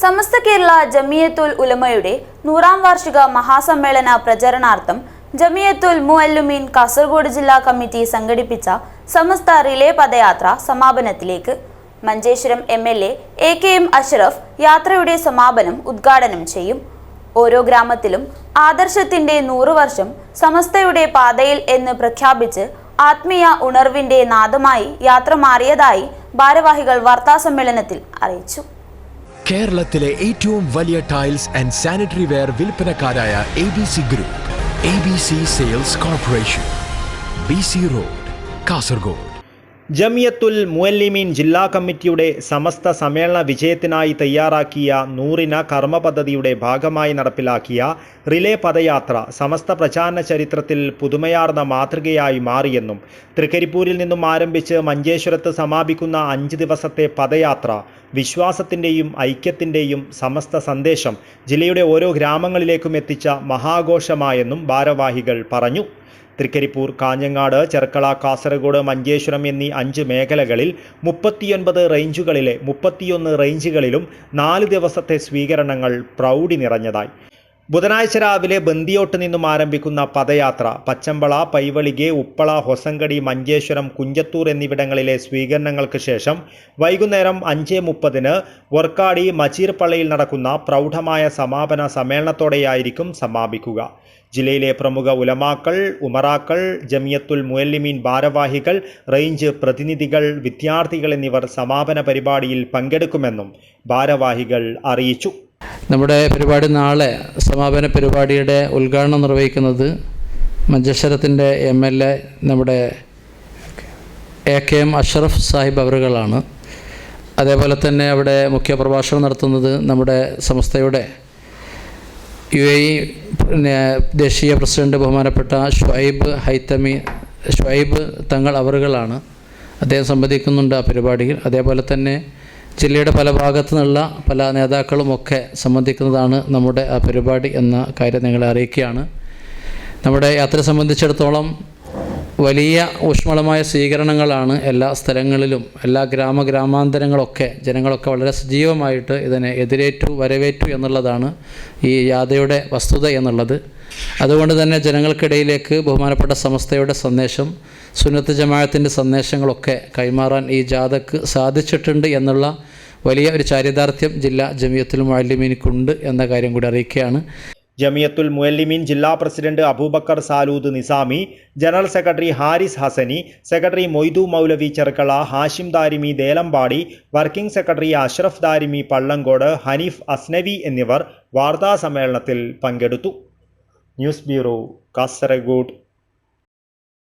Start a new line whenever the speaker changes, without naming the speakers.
സമസ്ത കേരള ജമിയത്തുൽ ഉലമയുടെ നൂറാം വാർഷിക മഹാസമ്മേളന പ്രചരണാർത്ഥം ജമിയത്തുൽ മുഅല്ലുമീൻ കാസർഗോഡ് ജില്ലാ കമ്മിറ്റി സംഘടിപ്പിച്ച സമസ്ത റിലേ പദയാത്ര സമാപനത്തിലേക്ക് Manjeshwaram M L A K M Ashraf യാത്രയുടെ സമാപനം ഉദ്ഘാടനം ചെയ്യും. ഓരോ ഗ്രാമത്തിലും ആദർശത്തിന്റെ നൂറു വർഷം സമസ്തയുടെ പാതയിൽ എന്ന് പ്രഖ്യാപിച്ച് ആത്മീയ ഉണർവിന്റെ നാദമായി യാത്ര മാറിയതായി ഭാരവാഹികൾ വാർത്താസമ്മേളനത്തിൽ അറിയിച്ചു.
കേരളത്തിലെ ഏറ്റവും വലിയ tiles and sanitary ware വിൽപ്പനക്കാരായ A B C group A B C sales corporation B C road Kasaragod.
Jamiyyathul Muallimeen ജില്ലാ കമ്മിറ്റിയുടെ സമസ്ത സമ്മേളന വിജയത്തിനായി തയ്യാറാക്കിയ നൂറിന കർമ്മ പദ്ധതിയുടെ ഭാഗമായി നടപ്പിലാക്കിയ റിലേ പദയാത്ര സമസ്ത പ്രചാരണ ചരിത്രത്തിൽ പുതുമയാർന്ന മാതൃകയായി മാറിയെന്നും തൃക്കരിപ്പൂരിൽ നിന്നും ആരംഭിച്ച് മഞ്ചേശ്വരത്ത് സമാപിക്കുന്ന അഞ്ച് ദിവസത്തെ പദയാത്ര വിശ്വാസത്തിന്റെയും ഐക്യത്തിന്റെയും സമസ്ത സന്ദേശം ജില്ലയുടെ ഓരോ ഗ്രാമങ്ങളിലേക്കും എത്തിച്ച മഹാഘോഷമായെന്നും ഭാരവാഹികൾ പറഞ്ഞു. തൃക്കരിപ്പൂർ കാഞ്ഞങ്ങാട് ചെർക്കള കാസർഗോഡ് മഞ്ചേശ്വരം എന്നീ അഞ്ച് മേഖലകളിൽ മുപ്പത്തിയൊൻപത് റേഞ്ചുകളിലെ മുപ്പത്തിയൊന്ന് റേഞ്ചുകളിലും നാല് ദിവസത്തെ സ്വീകരണങ്ങൾ പ്രൗഢി നിറഞ്ഞതായി. ബുധനാഴ്ച രാവിലെ ബന്ദിയോട്ട് നിന്നും ആരംഭിക്കുന്ന പദയാത്ര പച്ചമ്പള പൈവളികെ ഉപ്പള ഹൊസങ്കടി മഞ്ചേശ്വരം കുഞ്ചത്തൂർ എന്നിവിടങ്ങളിലെ സ്വീകരണങ്ങൾക്ക് ശേഷം വൈകുന്നേരം അഞ്ച് മുപ്പതിന് വർക്കാടി മച്ചീർപ്പള്ളയിൽ നടക്കുന്ന പ്രൗഢമായ സമാപന സമ്മേളനത്തോടെയായിരിക്കും സമാപിക്കുക. ജില്ലയിലെ പ്രമുഖ ഉലമാക്കൾ ഉമറാക്കൾ ജമിയത്തുൽ മുയല്ലിമീൻ ഭാരവാഹികൾ റേഞ്ച് പ്രതിനിധികൾ വിദ്യാർത്ഥികൾ എന്നിവർ സമാപന പരിപാടിയിൽ പങ്കെടുക്കുമെന്നും ഭാരവാഹികൾ അറിയിച്ചു.
നമ്മുടെ പരിപാടി നാളെ സമാപന പരിപാടിയുടെ ഉദ്ഘാടനം നിർവഹിക്കുന്നത് മഞ്ചേശ്വരത്തിന്റെ എം എൽ എ നമ്മുടെ A K M Ashraf Sahib അവറുകളാണ്. അതേപോലെ തന്നെ അവിടെ മുഖ്യ പ്രഭാഷണം നടത്തുന്നത് നമ്മുടെ സംസ്ഥയുടെ യു എ ദേശീയ പ്രസിഡന്റ് ബഹുമാനപ്പെട്ട ഷുഐബ് ഹൈത്തമി ഷുഐബ് തങ്ങൾ അവറുകളാണ്. അദ്ദേഹം സംബന്ധിക്കുന്നുണ്ട് ആ പരിപാടിയിൽ. അതേപോലെ തന്നെ ജില്ലയുടെ പല ഭാഗത്തു നിന്നുള്ള പല നേതാക്കളുമൊക്കെ സംബന്ധിക്കുന്നതാണ് നമ്മുടെ ആ പരിപാടി എന്ന കാര്യം നിങ്ങളെ അറിയിക്കുകയാണ്. നമ്മുടെ യാത്രയെ സംബന്ധിച്ചിടത്തോളം വലിയ ഊഷ്മളമായ സ്വീകരണങ്ങളാണ് എല്ലാ സ്ഥലങ്ങളിലും എല്ലാ ഗ്രാമ ഗ്രാമാന്തരങ്ങളൊക്കെ ജനങ്ങളൊക്കെ വളരെ സജീവമായിട്ട് ഇതിനെ എതിരേറ്റു വരവേറ്റു എന്നുള്ളതാണ് ഈ യാത്രയുടെ വസ്തുത എന്നുള്ളത്. അതുകൊണ്ട് തന്നെ ജനങ്ങൾക്കിടയിലേക്ക് ബഹുമാനപ്പെട്ട സമസ്തയുടെ സന്ദേശം സുന്നത്ത് ജമാഅത്തിന്റെ സന്ദേശങ്ങളൊക്കെ കൈമാറാൻ ഈ ജാഥക്ക് സാധിച്ചിട്ടുണ്ട് എന്നുള്ള വലിയ ഒരു ചാരിതാർത്ഥ്യം ജില്ലാ ജമിയത്തുൽ മുഅല്ലിമീനിക്കുണ്ട് എന്ന കാര്യം കൂടി അറിയിക്കുകയാണ്.
ജമിയത്തുൽ മുഅല്ലിമീൻ ജില്ലാ president Abubakar Saludh Nizami general secretary Haris Hasani secretary Moidu Moulavi Cherkala Hashim Darimi Delampady working secretary Ashraf Darimi Pallankode Haneef Asnavi എന്നിവർ വാർത്താ സമ്മേളനത്തിൽ പങ്കെടുത്തു. News bureau Kasaragod.